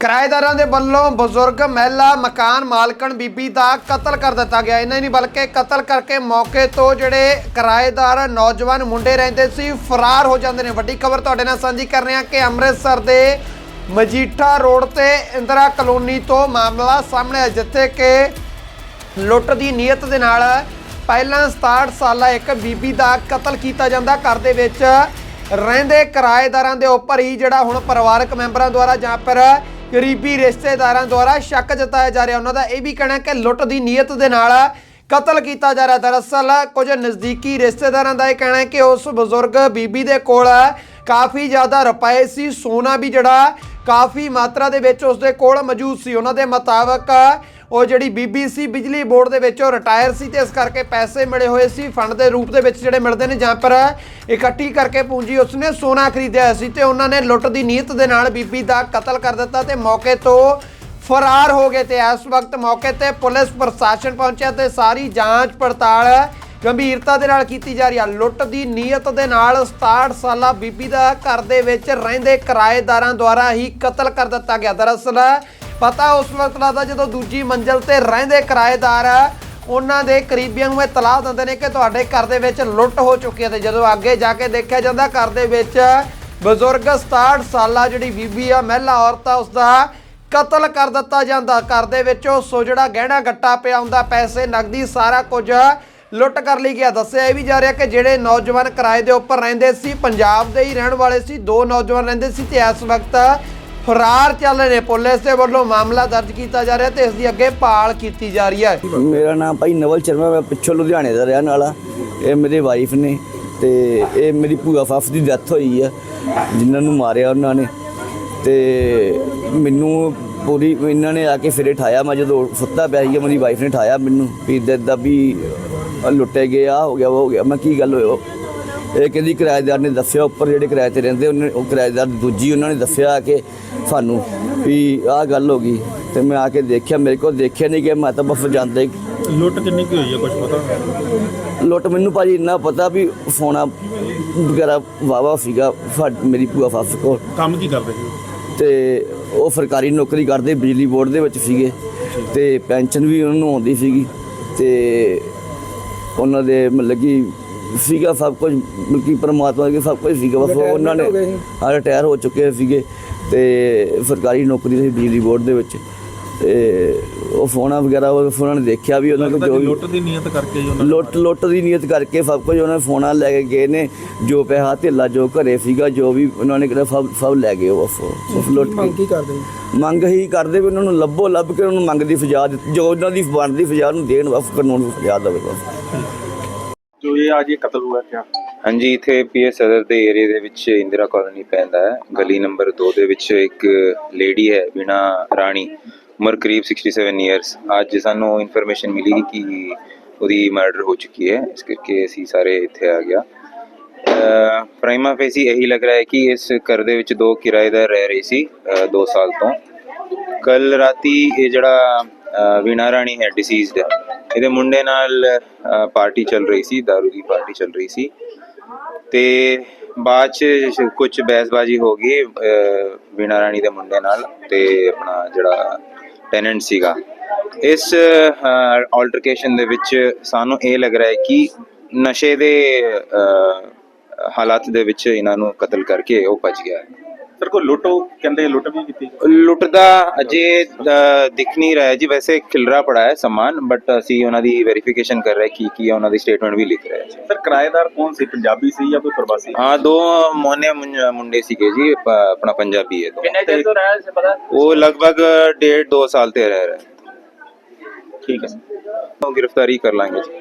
ਕਿਰਾਏਦਾਰਾਂ ਦੇ ਵੱਲੋਂ ਬਜ਼ੁਰਗ, ਮਹਿਲਾ, ਮਕਾਨ ਮਾਲਕਣ ਬੀਬੀ ਦਾ ਕਤਲ ਕਰ ਦਿੱਤਾ ਗਿਆ। ਇਹਨਾਂ ਨਹੀਂ ਬਲਕਿ ਕਤਲ ਕਰਕੇ ਮੌਕੇ ਤੋਂ ਜਿਹੜੇ ਕਿਰਾਏਦਾਰ ਨੌਜਵਾਨ ਮੁੰਡੇ ਰਹਿੰਦੇ ਸੀ, ਫਰਾਰ ਹੋ ਜਾਂਦੇ ਨੇ। ਵੱਡੀ ਖਬਰ ਤੁਹਾਡੇ ਨਾਲ ਸਾਂਝੀ ਕਰ ਰਹੇ ਹਾਂ ਕਿ ਅੰਮ੍ਰਿਤਸਰ ਦੇ ਮਜੀਠਾ ਰੋਡ ਤੇ ਇੰਦਰਾ ਕਲੋਨੀ ਤੋਂ ਮਾਮਲਾ ਸਾਹਮਣੇ ਆਇਆ, ਜਿੱਥੇ ਕਿ ਲੁੱਟ ਦੀ ਨੀਅਤ ਦੇ ਨਾਲ ਪਹਿਲਾਂ 67 ਸਾਲਾ ਇੱਕ ਬੀਬੀ ਦਾ ਕਤਲ ਕੀਤਾ ਜਾਂਦਾ। ਘਰ ਦੇ ਵਿੱਚ ਰਹਿੰਦੇ ਕਿਰਾਏਦਾਰਾਂ ਦੇ ਉੱਪਰ ਹੀ ਜਿਹੜਾ ਹੁਣ ਪਰਿਵਾਰਕ ਮੈਂਬਰਾਂ ਦੁਆਰਾ ਜਾਂ ਫਿਰ ਕਰੀਬੀ ਰਿਸ਼ਤੇਦਾਰਾਂ ਦੁਆਰਾ ਸ਼ੱਕ ਜਤਾਇਆ ਜਾ ਰਿਹਾ। ਉਹਨਾਂ ਦਾ ਇਹ ਵੀ ਕਹਿਣਾ ਕਿ ਲੁੱਟ ਦੀ ਨੀਅਤ ਦੇ ਨਾਲ ਕਤਲ ਕੀਤਾ ਜਾ ਰਿਹਾ। ਦਰਅਸਲ ਕੁਝ ਨਜ਼ਦੀਕੀ ਰਿਸ਼ਤੇਦਾਰਾਂ ਦਾ ਇਹ ਕਹਿਣਾ ਹੈ ਕਿ ਉਸ ਬਜ਼ੁਰਗ ਬੀਬੀ ਦੇ ਕੋਲ ਕਾਫੀ ਜ਼ਿਆਦਾ ਰੁਪਏ ਸੀ। ਸੋਨਾ ਵੀ ਜਿਹੜਾ ਕਾਫੀ ਮਾਤਰਾ ਦੇ ਵਿੱਚ ਉਸ ਦੇ ਕੋਲ ਮੌਜੂਦ ਸੀ। ਉਹਨਾਂ ਦੇ ਮੁਤਾਬਕ ਉਹ ਜਿਹੜੀ ਬੀਬੀ ਸੀ ਬਿਜਲੀ ਬੋਰਡ ਦੇ ਵਿੱਚ ਉਹ ਰਿਟਾਇਰ ਸੀ ਤੇ ਇਸ ਕਰਕੇ ਪੈਸੇ ਮਿਲੇ ਹੋਏ ਸੀ, ਫੰਡ ਦੇ ਰੂਪ ਦੇ ਵਿੱਚ ਜਿਹੜੇ ਮਿਲਦੇ ਨੇ, ਜਾਂ ਪਰ ਇਕੱਠੀ ਕਰਕੇ ਪੂੰਜੀ ਉਸਨੇ ਸੋਨਾ ਖਰੀਦਿਆ ਸੀ ਤੇ ਉਹਨਾਂ ਨੇ ਲੁੱਟ ਦੀ ਨੀਅਤ ਦੇ ਨਾਲ ਬੀਬੀ ਦਾ ਕਤਲ ਕਰ ਦਿੱਤਾ ਤੇ ਮੌਕੇ ਤੋਂ ਫਰਾਰ ਹੋ ਗਏ ਤੇ ਇਸ ਵਕਤ ਮੌਕੇ ਤੇ ਪੁਲਿਸ ਪ੍ਰਸ਼ਾਸਨ ਪਹੁੰਚਿਆ ਤੇ ਸਾਰੀ ਜਾਂਚ ਪੜਤਾਲ ਗੰਭੀਰਤਾ ਦੇ ਨਾਲ ਕੀਤੀ ਜਾ ਰਹੀ ਹੈ ਲੁੱਟ ਦੀ ਨੀਅਤ ਦੇ ਨਾਲ 67 ਸਾਲਾ ਬੀਬੀ ਦਾ ਘਰ ਦੇ ਵਿੱਚ ਰਹਿੰਦੇ ਕਿਰਾਏਦਾਰਾਂ ਦੁਆਰਾ ਹੀ ਕਤਲ ਕਰ ਦਿੱਤਾ ਗਿਆ। ਦਰਅਸਲ ਪਤਾ ਉਸ ਵਕਤ ਲੱਗਦਾ ਜਦੋਂ ਦੂਜੀ ਮੰਜ਼ਲ ਤੇ ਰਹਿੰਦੇ ਕਿਰਾਏਦਾਰ, ਉਹਨਾਂ ਦੇ ਕਰੀਬੀਆਂ ਨੂੰ ਇਹ ਤਲਾਹ ਦਿੰਦੇ ਨੇ ਕਿ ਤੁਹਾਡੇ ਘਰ ਦੇ ਵਿੱਚ ਲੁੱਟ ਹੋ ਚੁੱਕੀ ਹੈ ਤੇ ਜਦੋਂ ਅੱਗੇ ਜਾ ਕੇ ਦੇਖਿਆ ਜਾਂਦਾ ਘਰ ਦੇ ਵਿੱਚ ਬਜ਼ੁਰਗ 67 ਸਾਲਾ ਜਿਹੜੀ ਬੀਬੀ ਆ, ਮਹਿਲਾ ਔਰਤ ਆ ਉਸ ਦਾ ਕਤਲ ਕਰ ਦਿੱਤਾ ਜਾਂਦਾ। ਘਰ ਦੇ ਵਿੱਚ ਉਹ ਸੋ ਜਿਹੜਾ ਗਹਿਣਾ ਗੱਟਾ ਪਿਆ ਹੁੰਦਾ, ਪੈਸੇ ਨਗਦੀ ਸਾਰਾ ਕੁਝ ਲੁੱਟ ਕਰ ਲਈ ਗਿਆ। ਦੱਸਿਆ ਇਹ ਵੀ ਜਾ ਰਿਹਾ ਕਿ ਜਿਹੜੇ ਨੌਜਵਾਨ ਕਿਰਾਏ ਦੇ ਉੱਪਰ ਰਹਿੰਦੇ ਸੀ, ਪੰਜਾਬ ਦੇ ਹੀ ਰਹਿਣ ਵਾਲੇ ਸੀ, ਦੋ ਨੌਜਵਾਨ ਰਹਿੰਦੇ ਸੀ ਤੇ ਇਸ ਵਕਤ ਫਰਾਰ ਚੱਲ ਰਹੇ ਨੇ। ਪੁਲਿਸ ਦੇ ਵੱਲੋਂ ਮਾਮਲਾ ਦਰਜ ਕੀਤਾ ਜਾ ਰਿਹਾ ਤੇ ਇਸ ਦੀ ਅੱਗੇ ਭਾਲ ਕੀਤੀ ਜਾ ਰਹੀ ਹੈ। ਮੇਰਾ ਨਾਮ ਭਾਈ ਨਵਲ ਸ਼ਰਮਾ ਮੈਂ ਪਿੱਛੋਂ ਲੁਧਿਆਣੇ ਦਾ ਰਹਿਣ ਵਾਲਾ। ਇਹ ਮੇਰੇ ਵਾਈਫ ਨੇ ਤੇ ਇਹ ਮੇਰੀ ਭੂਆ ਫਾਫ ਦੀ ਡੈਥ ਹੋਈ ਆ, ਜਿਨ੍ਹਾਂ ਨੂੰ ਮਾਰਿਆ ਉਹਨਾਂ ਨੇ। ਤੇ ਮੈਨੂੰ ਪੂਰੀ ਇਹਨਾਂ ਨੇ ਆ ਕੇ ਫਿਰ ਠਾਇਆ। ਮੈਂ ਜਦੋਂ ਸੁੱਤਾ ਪਿਆ ਸੀ ਮੇਰੀ ਵਾਈਫ ਨੇ ਠਾਇਆ ਮੈਨੂੰ। ਵੀ ਇੱਦਾਂ ਇੱਦਾਂ ਵੀ ਲੁੱਟੇ ਗਏ ਆ ਹੋ ਗਿਆ, ਉਹ ਹੋ ਗਿਆ। ਮੈਂ ਕੀ ਗੱਲ ਹੋਇਆ ਇਹ ਕਹਿੰਦੀ ਕਿਰਾਏਦਾਰ ਨੇ ਦੱਸਿਆ ਉੱਪਰ ਜਿਹੜੇ ਕਿਰਾਏ ਤੇ ਰਹਿੰਦੇ ਉਹਨੇ ਉਹ ਕਿਰਾਏਦਾਰ ਦੂਜੀ ਉਹਨਾਂ ਨੇ ਦੱਸਿਆ ਕਿ ਸਾਨੂੰ ਵੀ ਆਹ ਗੱਲ ਹੋ ਗਈ ਤੇ ਮੈਂ ਆ ਕੇ ਦੇਖਿਆ ਮੇਰੇ ਕੋਲ ਦੇਖਿਆ ਨਹੀਂ ਕਿ ਮੈਂ ਤਾਂ ਬਸ ਜਾਂਦੇ ਲੁੱਟ ਕਿੰਨੀ ਕੀ ਹੋਈ ਹੈ ਕੁਝ ਪਤਾ? ਲੁੱਟ ਮੈਨੂੰ ਭਾਜੀ ਇੰਨਾ ਪਤਾ ਵੀ ਸੋਨਾ ਵਗੈਰਾ ਵਾਵਾ ਸੀਗਾ ਮੇਰੀ ਭੂਆ ਫੱਫ ਕੋਲ। ਕੰਮ ਕੀ ਕਰਦੇ ਸੀ? ਤੇ ਉਹ ਸਰਕਾਰੀ ਨੌਕਰੀ ਕਰਦੇ ਬਿਜਲੀ ਬੋਰਡ ਦੇ ਵਿੱਚ ਸੀਗੇ ਤੇ ਪੈਨਸ਼ਨ ਵੀ ਉਹਨਾਂ ਨੂੰ ਆਉਂਦੀ ਸੀਗੀ ਤੇ ਉਹਨਾਂ ਦੇ ਮਤਲਬ ਕਿ ਸੀਗਾ ਸਭ ਕੁਝ ਮਤਲਬ ਕਿ ਪਰਮਾਤਮਾ ਦੇ ਸਭ ਕੁਝ ਸੀਗਾ ਬਸ ਉਹ ਉਹਨਾਂ ਨੇ ਹਾਂ ਰਿਟਾਇਰ ਹੋ ਚੁੱਕੇ ਸੀਗੇ ਤੇ ਸਰਕਾਰੀ ਨੌਕਰੀ ਸੀ ਬਿਜਲੀ ਬੋਰਡ ਦੇ ਵਿੱਚ ਤੇ ਉਹ ਫੋਨਾ ਵਗੈਰਾ ਉਹ ਫੋਨਾਂ ਨੇ ਦੇਖਿਆ ਵੀ ਉਹਨਾਂ ਕੋਲ ਜੋ ਲੁੱਟ ਦੀ ਨੀਅਤ ਕਰਕੇ ਹੀ ਉਹਨਾਂ ਨੇ ਲੁੱਟ ਲੁੱਟ ਦੀ ਨੀਅਤ ਕਰਕੇ ਸਭ ਕੁਝ ਉਹਨਾਂ ਨੇ ਫੋਨਾਂ ਲੈ ਕੇ ਗਏ ਨੇ ਜੋ ਪੈਸਾ ਧੇਲਾ ਜੋ ਘਰੇ ਸੀਗਾ ਜੋ ਵੀ ਉਹਨਾਂ ਨੇ ਕਿਹਾ ਸਭ ਸਭ ਲੈ ਗਏ ਉਹ ਬਸ ਬਸ ਲੁੱਟ ਮੰਗ ਕੀ ਕਰਦੇ ਮੰਗ ਹੀ ਕਰਦੇ ਵੀ ਉਹਨਾਂ ਨੂੰ ਲੱਭੋ ਲੱਭ ਕੇ ਉਹਨਾਂ ਨੂੰ ਮੰਗ ਦੀ ਦਿੱਤੀ ਜੋ ਉਹਨਾਂ ਦੀ ਬਣਦੀ ਸਜ਼ਾ ਨੂੰ ਦੇਣ ਬਸ ਕਾਨੂੰਨ ਨੂੰ ਸਜ਼ਾ ਦੇਵੇ ਬਸ। ਜੋ ਇਹ ਅੱਜ ਇਹ ਕਤਲ ਹੋਇਆ ਕਿਆ? ਹਾਂਜੀ, ਇੱਥੇ ਪੀਐਸ ਸਦਰ ਦੇ ਏਰੀਆ ਦੇ ਵਿੱਚ ਇੰਦਰਾ ਕਾਲੋਨੀ ਪੈਂਦਾ ਹੈ। ਗਲੀ ਨੰਬਰ 2 ਦੇ ਵਿੱਚ ਇੱਕ ਲੇਡੀ ਹੈ ਬਿਨਾ ਰਾਣੀ। ਉਮਰ ਕਰੀਬ 67 ਇਅਰਸ ਅੱਜ ਸਾਨੂੰ ਇਨਫੋਰਮੇਸ਼ਨ ਮਿਲੀ ਕਿ ਉਹਦੀ ਮਰਡਰ ਹੋ ਚੁੱਕੀ ਹੈ। ਇਸ ਕਰਕੇ ਅਸੀਂ ਸਾਰੇ ਇੱਥੇ ਆ ਗਿਆ। ਪ੍ਰਾਈਮਾ ਫੇਸੀ ਇਹੀ ਲੱਗ ਰਿਹਾ ਹੈ ਕਿ ਇਸ ਘਰ ਦੇ ਵਿੱਚ ਦੋ ਕਿਰਾਏਦਾਰ ਰਹਿ ਰਹੇ ਸੀ 2 ਸਾਲ ਤੋਂ। ਕੱਲ ਰਾਤੀ ਇਹ ਜਿਹੜਾ ਵੀਣਾ ਰਾਣੀ ਹੈ ਡਿਸੀਜ਼ਡ ਇਹਦੇ ਮੁੰਡੇ ਨਾਲ ਪਾਰਟੀ ਚੱਲ ਰਹੀ ਸੀ दारू ਦੀ ਪਾਰਟੀ ਚੱਲ ਰਹੀ ਸੀ। ਤੇ ਬਾਅਦ ਚ ਕੁਝ ਬਹਿਸਬਾਜ਼ੀ ਹੋ ਗਈ ਵੀਣਾ ਰਾਣੀ ਦੇ ਮੁੰਡੇ ਨਾਲ ਤੇ ਆਪਣਾ ਜਿਹੜਾ ਟੈਨੈਂਟ ਸੀਗਾ। ਇਸ ਆਲਟਰਕੇਸ਼ਨ ਦੇ ਵਿੱਚ ਸਾਨੂੰ ਇਹ ਲੱਗ ਰਿਹਾ ਹੈ ਕਿ ਨਸ਼ੇ ਦੇ ਹਾਲਾਤ ਦੇ ਵਿੱਚ ਇਹਨਾਂ ਨੂੰ ਕਤਲ ਕਰਕੇ ਉਹ ਭੱਜ ਗਿਆ। ਹੈ ਸਰ ਕੋਈ ਲੁੱਟ ਕਹਿੰਦੇ ਲੁੱਟ ਵੀ ਕੀਤੀ ਲੁੱਟ ਦਾ ਅਜੇ ਅ, ਦਿਖ ਨਹੀਂ ਰਿਹਾ ਜੀ ਵੈਸੇ ਖਿਲਰਾ ਪੜਾ ਹੈ ਸਮਾਨ ਬਟ ਅਸੀਂ ਉਹਨਾਂ ਦੀ ਵੈਰੀਫਿਕੇਸ਼ਨ ਕਰ ਰਹੇ ਕੀ ਕੀ ਹੈ ਉਹਨਾਂ ਦੀ ਸਟੇਟਮੈਂਟ ਵੀ ਲਿਖ ਰਹੇ ਹਾਂ ਸਰ ਕਿਰਾਏਦਾਰ ਕੌਣ ਸੀ? ਪੰਜਾਬੀ ਸੀ ਜਾਂ ਕੋਈ ਪ੍ਰਵਾਸੀ? ਹਾਂ ਦੋ ਮੋਨੇ ਮੁੰਜ- ਮੁੰਡੇ ਸੀਗੇ ਜੀ ਪ- ਆਪਣਾ ਪੰਜਾਬੀ ਹੈ ਦੋ। ਕਿੰਨੇ ਚਿਰ ਤੋਂ ਰਹਿ ਸੀ ਪਤਾ? ਉਹ ਲਗਭਗ ਡੇਢ ਦੋ ਸਾਲ ਤੇ ਰਹਿ ਰਹੇ ਠੀਕ ਹੈ ਉਹ ਗ੍ਰਿਫਤਾਰੀ ਕਰ ਲਾਂਗੇ ਜੀ।